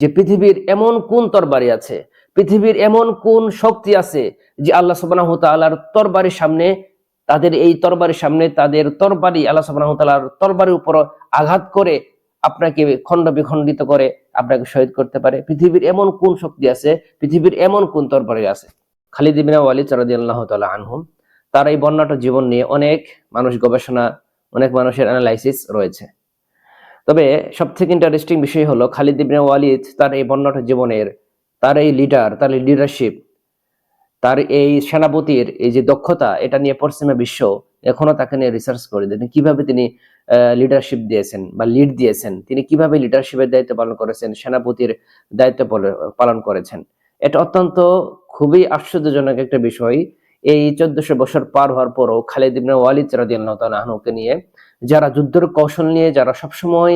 যে পৃথিবীর এমন কোন তরবারি আছে, পৃথিবীর এমন কোন শক্তি আছে যে আল্লাহ তাআলার তরবারির সামনে, তাদের এই তরবারির সামনে তাদের তরবারি আল্লাহ তাআলার তরবারির উপর আঘাত করে আপনাকে খণ্ড বিখণ্ডিত করে, আপনাকে শহীদ করতে পারে। পৃথিবীর এমন কোন শক্তি আছে, পৃথিবীর এমন কোন তরবারি আছে? খালিদ ইবনে ওয়ালিদ রাদিয়াল্লাহু তাআলা আনহুম, তার এই বর্ণাঢ্য জীবন নিয়ে অনেক মানুষ গবেষণা, অনেক মানুষের অ্যানালাইসিস রয়েছে। তবে সবথেকে ইন্টারেস্টিং বিষয় হলো খালিদ ইবনে ওয়ালিদ তার এই বর্ণাঢ্য জীবনের, তার এই লিডার তার এই লিডারশিপ তার এই সেনাপতির এই যে দক্ষতা, এটা নিয়ে পশ্চিমা বিশ্ব এখনও তাকে নিয়ে রিসার্চ করে দেন কীভাবে তিনি লিডারশিপ দিয়েছেন বা লিড দিয়েছেন, তিনি কীভাবে লিডারশিপের দায়িত্ব পালন করেছেন, সেনাপতির দায়িত্ব পাল- পালন করেছেন। এটা অত্যন্ত খুবই আশ্চর্যজনক একটা বিষয় এই চোদ্দশো বছর পার হওয়ার পরও খালিদ ইবনে ওয়ালিদ আনহুকে নিয়ে যারা যুদ্ধের কৌশল নিয়ে, যারা সবসময়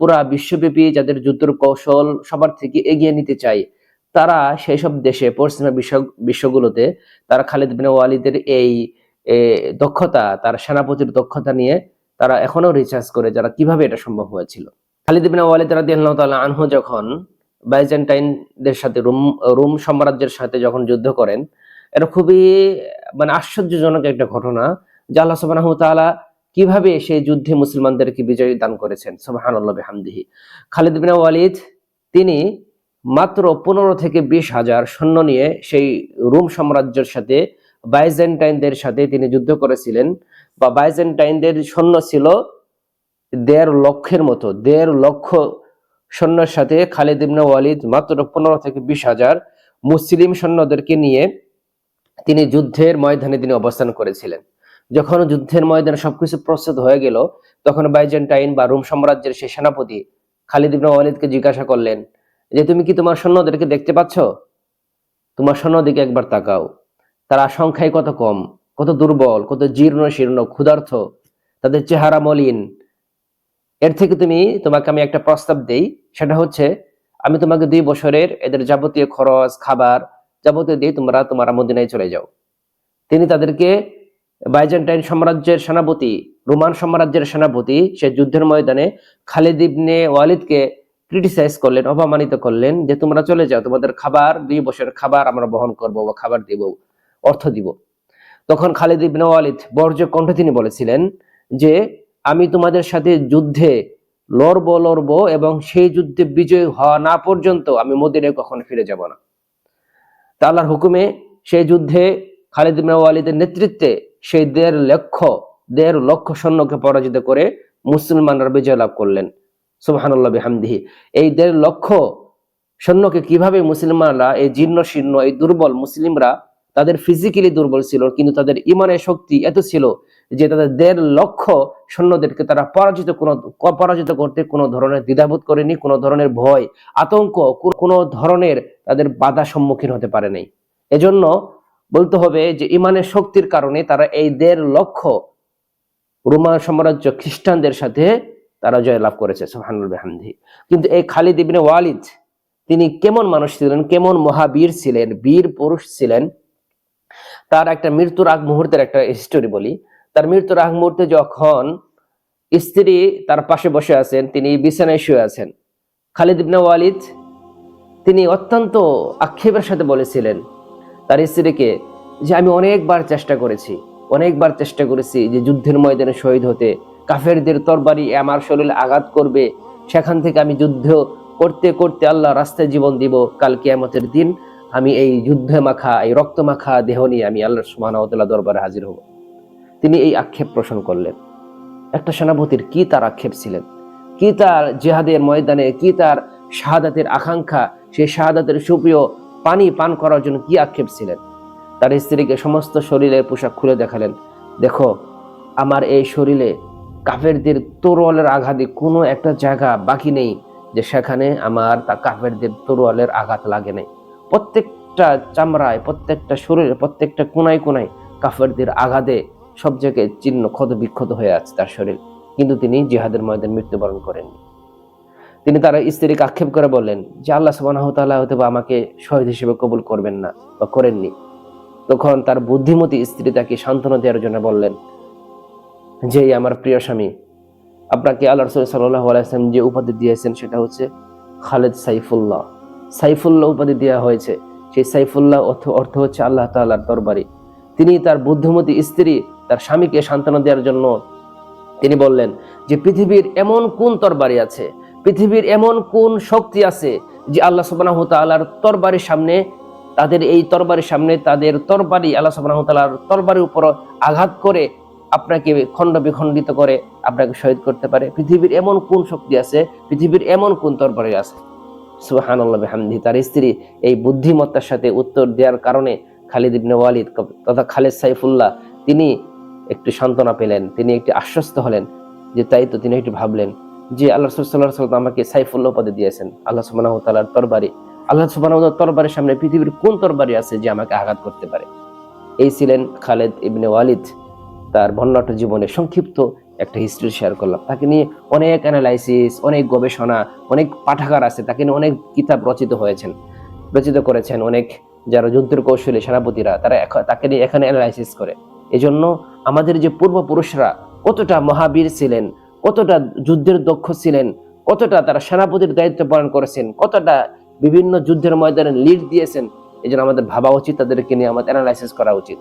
পুরা বিশ্বব্যাপী যাদের যুদ্ধের কৌশল সবার থেকে এগিয়ে নিতে চায়, তারা সেই সব দেশে, পশ্চিমা বিশ্ব, বিশ্বগুলোতে তারা খালিদ বিন ওয়ালিদের এই দক্ষতা, তার সেনাপতির দক্ষতা নিয়ে তারা এখনও রিসার্চ করে যারা কীভাবে এটা সম্ভব হয়েছিল। খালিদ বিন ওয়ালিদ রাদিয়াল্লাহু তাআলা আনহু যখন বাইজেন্টাইনদের সাথে, রোম রোম সাম্রাজ্যের সাথে যখন যুদ্ধ করেন এটা খুবই মানে আশ্চর্যজনক একটা ঘটনা যে আল্লাহ সুবহানাহু তাআলা কীভাবে সেই যুদ্ধে মুসলমানদেরকে বিজয় দান করেছেন। সুবহানাল্লাহ বিহামদিহি। খালিদ বিন ওয়ালিদ, তিনি মাত্র পনেরো থেকে বিশ হাজার সৈন্য নিয়ে সেই রোম সাম্রাজ্যের সাথে, বাইজেন্টাইনদের সাথে তিনি যুদ্ধ করেছিলেন। বা বাইজেন্টাইনদের সৈন্য ছিল দেড় লক্ষের মতো, দেড় লক্ষ সৈন্যের সাথে খালিদ ইবনে ওয়ালিদ মাত্র পনেরো থেকে বিশ হাজার মুসলিম সৈন্যদেরকে নিয়ে তিনি যুদ্ধের ময়দানে তিনি অবস্থান করেছিলেন। যখন যুদ্ধের ময়দানে সবকিছু প্রস্তুত হয়ে গেল, তখন বাইজেন্টাইন বা রোম সাম্রাজ্যের সেই সেনাপতি খালিদ ইবনে ওয়ালিদকে জিজ্ঞাসা করলেন, যে তুমি কি তোমার সৈন্যদেরকে দেখতে পাচ্ছ? তোমার সৈন্য দিকে একবার তাকাও। তারা সংখ্যায় কত কম, কত দুর্বল, কত জীর্ণ শীর্ণ ক্ষুধার্থ তাদের চেহারা মলিন। এর থেকে তুমি, তোমাকে আমি একটা প্রস্তাব দেই, সেটা হচ্ছে, আমি তোমাকে দুই বছরের এদের যাবতীয় খরচ, খাবার যাবতীয় দিয়ে তোমরা তোমার মদিনায় চলে যাও। তিনি তাদেরকে বাইজেন্টাইন সাম্রাজ্যের সেনাপতি, রোমান সাম্রাজ্যের সেনাপতি, সে যুদ্ধের ময়দানে খালিদ ইবনে ওয়ালিদকে ক্রিটিসাইজ করলেন, অপমানিত করলেন যে, তোমরা চলে যাও, তোমাদের খাবার দুই বছরের খাবার আমরা বহন করব বা খাবার দিব, অর্থ দিব। তখন খালিদ ইবনে ওয়ালিদ বর্জ্য কণ্ঠে তিনি বলেছিলেন যে, আমি তোমাদের সাথে যুদ্ধে লড়ব লড়ব এবং সেই যুদ্ধে বিজয় হওয়া না পর্যন্ত আমি মদিনায় কখনো ফিরে যাব না। তা আল্লাহর হুকুমে সেই যুদ্ধে খালিদ মেওয়ালিদের ওয়ালিদের নেতৃত্বে সেই দেড় লক্ষ দেড় লক্ষ সৈন্যকে পরাজিত করে মুসলমানরা বিজয় লাভ করলেন। সুবহানাল্লাহ বিহামদিহি। এই দেড় লক্ষ সৈন্যকে কীভাবে মুসলমানরা, এই জীর্ণ শীর্ণ এই দুর্বল মুসলিমরা তাদের ফিজিক্যালি দুর্বল ছিল, কিন্তু তাদের ইমানের শক্তি এত ছিল যে তাদের দেড় লক্ষ সৈন্যদেরকে তারা পরাজিত কোনো, পরাজিত করতে কোনো ধরনের দ্বিধাবোধ করেনি, কোনো ধরনের ভয়, আতঙ্ক কোনো ধরনের তাদের বাধা সম্মুখীন হতে পারে নাই এজন্য বলতে হবে যে ইমানের শক্তির কারণে তারা এই দেড় লক্ষ রোমান সাম্রাজ্য খ্রিস্টানদের সাথে তারা জয়লাভ করেছে, সুবহানাল্লাহ বিহামদিহি কিন্তু এই খালিদ ইবনে ওয়ালিদ, তিনি কেমন মানুষ ছিলেন, কেমন মহাবীর ছিলেন, বীর পুরুষ ছিলেন তার একটা মৃত্যুর আগ মুহূর্তের একটা স্টোরি বলি। তার মৃত্যুর আগ মুহূর্তে যখন স্ত্রী তার পাশে বসে আছেন, তিনি বিছানায় শুয়ে আছেন। খালিদ ইবনে ওয়ালিদ, তিনি অত্যন্ত আক্ষেপের সাথে বলেছিলেন তার স্ত্রীকে যে আমি অনেকবার চেষ্টা করেছি, অনেকবার চেষ্টা করেছি যে যুদ্ধের ময়দানে শহীদ হতে। কাফেরদের তরবারি আমার শরীরে আঘাত করবে, সেখান থেকে আমি যুদ্ধ করতে করতে আল্লাহ রাস্তায় জীবন দিব, কাল কিয়ামতের দিন আমি এই যুদ্ধে মাখা, এই রক্ত মাখা দেহ নিয়ে আমি আল্লাহ সুবহানাহু দরবারে হাজির হব। তিনি এই আক্ষেপ পোষণ করলেন। একটা সেনাপতির কি তার আক্ষেপ ছিলেন? কি তার জেহাদের ময়দানে, কি তার শাহাদাতের আকাঙ্ক্ষা সেই শাহাদাতের সুপ্রিয় পানি পান করার জন্য কি আক্ষেপ ছিলেন? তার স্ত্রীকে সমস্ত শরীরের পোশাক খুলে দেখালেন। দেখো, আমার এই শরীরে কাফেরদের তরোয়ালের আঘাতে কোনো একটা জায়গা বাকি নেই যে সেখানে আমার তা কাফেরদের তরোয়ালের আঘাত লাগে নাই। প্রত্যেকটা চামড়ায়, প্রত্যেকটা শরীরে, প্রত্যেকটা কোনায় কোনায় কাফেরদের আঘাতে সব জায়গায় চিহ্ন ক্ষত বিক্ষত হয়ে আছে তার শরীর। কিন্তু তিনি জিহাদের ময়দান মৃত্যুবরণ করেননি। তিনি তার স্ত্রীকে আক্ষেপ করে বললেন, যে আল্লাহ তাআলা হয়তো বা আমাকে শহীদ হিসেবে কবুল করবেন না বা করেননি। তখন তার বুদ্ধিমতী স্ত্রী তাকে সান্ত্বনা দেওয়ার জন্য বললেন, যে আমার প্রিয় স্বামী, আপনাকে আল্লাহ রসুল সাল্লাহ আলাইসলাম যে উপাধি দিয়েছেন সেটা হচ্ছে খালেদ সাইফুল্লাহ। সাইফুল্লাহ উপাধি দেওয়া হয়েছে। সেই সাইফুল্লাহ অর্থ অর্থ হচ্ছে আল্লাহ তাআলার দরবারি। তিনি তার বুদ্ধিমতী স্ত্রী, তার স্বামীকে সান্ত্বনা দেওয়ার জন্য তিনি বললেন যে, পৃথিবীর এমন কোন তরবারি আছে? পৃথিবীর এমন কোন শক্তি আছে যে, আল্লাহ সুবহানাহু তাআলার তরবারির সামনে তাদের এই তরবারির সামনে তাদের তরবারি, আল্লাহ সুবহানাহু তাআলার তরবারির উপর আঘাত করে আপনাকে খণ্ড বিখণ্ডিত করে আপনাকে শহীদ করতে পারে। পৃথিবীর এমন কোন শক্তি আছে? পৃথিবীর এমন কোন তরবারি আছে? সুবহানাল্লাহ বিহামদি তার স্ত্রী এই বুদ্ধিমত্তার সাথে উত্তর দেওয়ার কারণে খালিদ ইবনে ওয়ালিদ তথা খালেদ সাইফুল্লাহ, তিনি একটু সান্ত্বনা পেলেন, তিনি একটি আশ্বস্ত হলেন যে তাই তো তিনি একটু ভাবলেন যে আল্লাহ সাল্লাহ আমাকে সাইফুল্লাহ পদে দিয়েছেন। আল্লাহ সুবাহ তালার তরবারি আল্লাহ সুবাহ তরবারের সামনে পৃথিবীর কোন তরবারি আছে যে আমাকে আঘাত করতে পারে? এই ছিলেন খালেদ ইবনে ওয়ালিদ, তার বর্ণাঢ্য জীবনে সংক্ষিপ্ত একটা হিস্ট্রি শেয়ার করলাম। তাকে নিয়ে অনেক অ্যানালাইসিস অনেক গবেষণা, অনেক পাঠাগার আছে। তাকে নিয়ে অনেক কিতাব রচিত হয়েছেন, রচিত করেছেন অনেক যারা যুদ্ধের কৌশলী সেনাপতিরা, তারা তাকে নিয়ে এখানে অ্যানালাইসিস করে। এজন্য আমাদের যে পূর্বপুরুষরা কতটা মহাবীর ছিলেন, কতটা যুদ্ধের দক্ষ ছিলেন, কতটা তারা সেনাপতির দায়িত্ব পালন করেছেন, কতটা বিভিন্ন যুদ্ধের ময়দানে লিড দিয়েছেন এই আমাদের ভাবা উচিত, তাদেরকে নিয়ে আমাদের অ্যানালাইসিস করা উচিত।